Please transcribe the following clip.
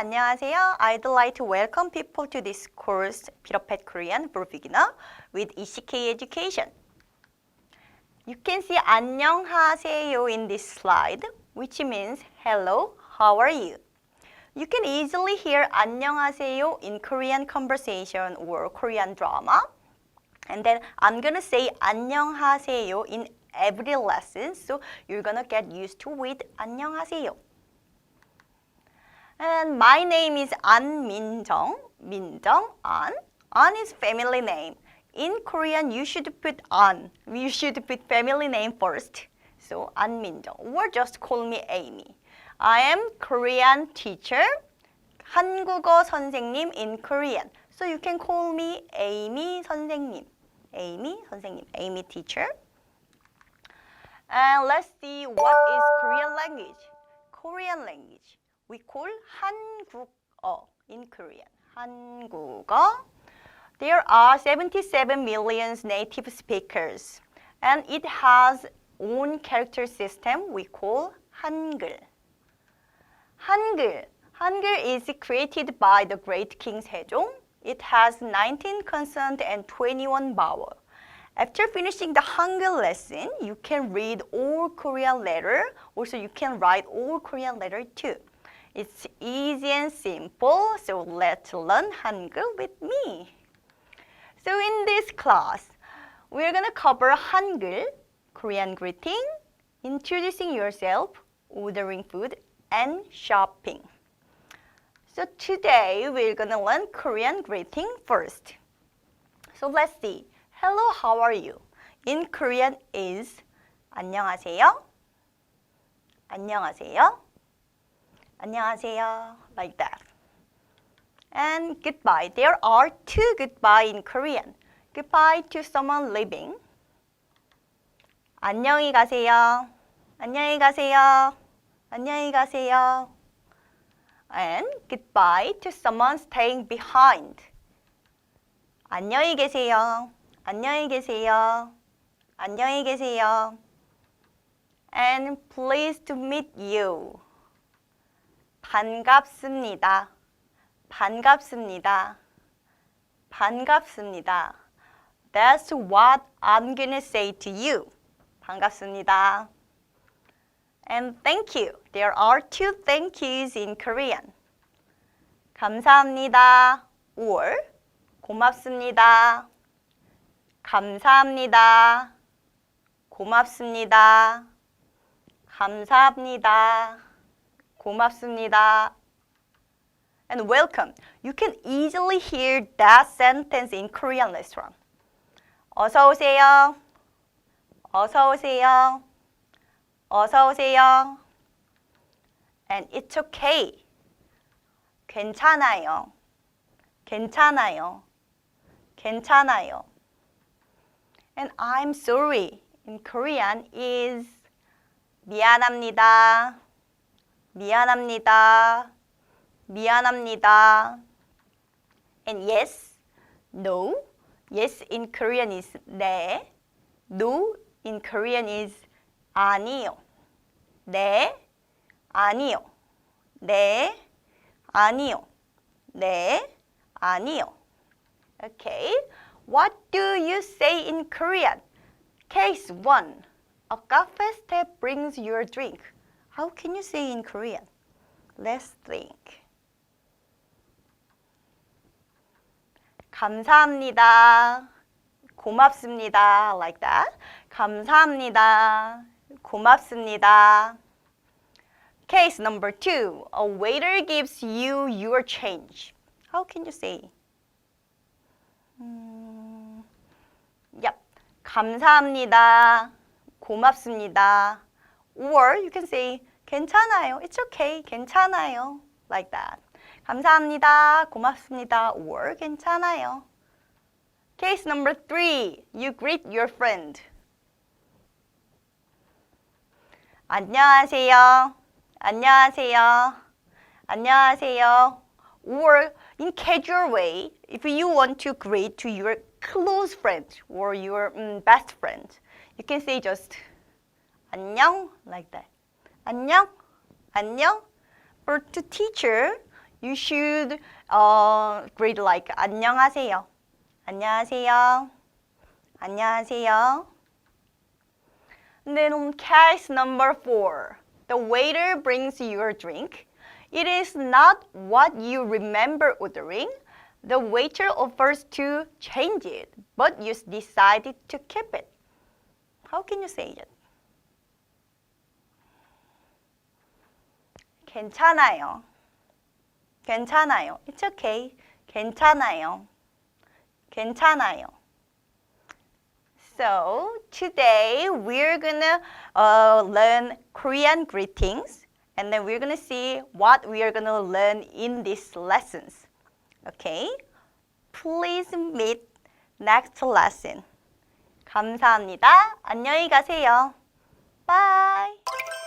안녕하세요. I'd like to welcome people to this course, Peter Pat Korean for Beginner with ECK Education. You can see 안녕하세요 in this slide, which means hello, how are you? You can easily hear 안녕하세요 in Korean conversation or Korean drama. And then I'm gonna say 안녕하세요 in every lesson, so you're gonna get used to with 안녕하세요. And my name is An Minjung. Minjung An. An is family name. In Korean, you should put An. You should put family name first. So An Minjung, or just call me Amy. I am Korean teacher. 한국어 선생님 in Korean. So you can call me Amy 선생님. Amy 선생님. Amy teacher. And let's see what is Korean language. Korean language. We call 한국어 in Korean. 한국어. There are 77 million native speakers and it has own character system we call 한글. 한글. Hangul is created by the great King Sejong. It has 19 consonant and 21 vowel. After finishing the Hangul lesson, you can read all Korean letter. Also, you can write all Korean letter too. It's easy and simple, so let's learn Hangul with me. So in this class, we're gonna cover Hangul, Korean greeting, introducing yourself, ordering food, and shopping. So today we're gonna learn Korean greeting first. So let's see. Hello, how are you? In Korean is 안녕하세요. 안녕하세요. 안녕하세요. Like that. And goodbye. There are two goodbye in Korean. Goodbye to someone leaving. 안녕히 가세요. 안녕히 가세요. 안녕히 가세요. And goodbye to someone staying behind. 안녕히 계세요. 안녕히 계세요. 안녕히 계세요. And pleased to meet you. 반갑습니다. 반갑습니다. 반갑습니다. That's what I'm gonna say to you. 반갑습니다. And thank you. There are two thank yous in Korean. 감사합니다. or 고맙습니다. 감사합니다. 고맙습니다. 감사합니다. 고맙습니다. And welcome. You can easily hear that sentence in Korean restaurant. 어서 오세요. 어서 오세요. 어서 오세요. And it's okay. 괜찮아요. 괜찮아요. 괜찮아요. And I'm sorry in Korean is 미안합니다. 미안합니다. 미안합니다. And yes, no. Yes in Korean is 네. No in Korean is 아니요. 네. 아니요. 네. 아니요. 네. 아니요. Okay. What do you say in Korean? Case 1. A cafe step brings your drink. How can you say in Korean? Let's think. 감사합니다. 고맙습니다. Like that. 감사합니다. 고맙습니다. Case number two. A waiter gives you your change. How can you say? 음, yep. 감사합니다. 고맙습니다. Or you can say 괜찮아요. It's okay. 괜찮아요. Like that. 감사합니다. 고맙습니다. Or 괜찮아요. Case number three. You greet your friend. 안녕하세요. 안녕하세요. 안녕하세요. Or in casual way, if you want to greet to your close friend or your mm, best friend, you can say just 안녕 like that. 안녕, 안녕. For to teacher, you should uh, greet like 안녕하세요. 안녕하세요. 안녕하세요. Then on case number four, the waiter brings you your drink. It is not what you remember ordering. The waiter offers to change it, but you decided to keep it. How can you say it? 괜찮아요. 괜찮아요. It's okay. 괜찮아요. 괜찮아요. So today we're gonna uh, learn Korean greetings, and then we're gonna see what we are gonna learn in these lessons. Okay? Please meet next lesson. 감사합니다. 안녕히 가세요. Bye.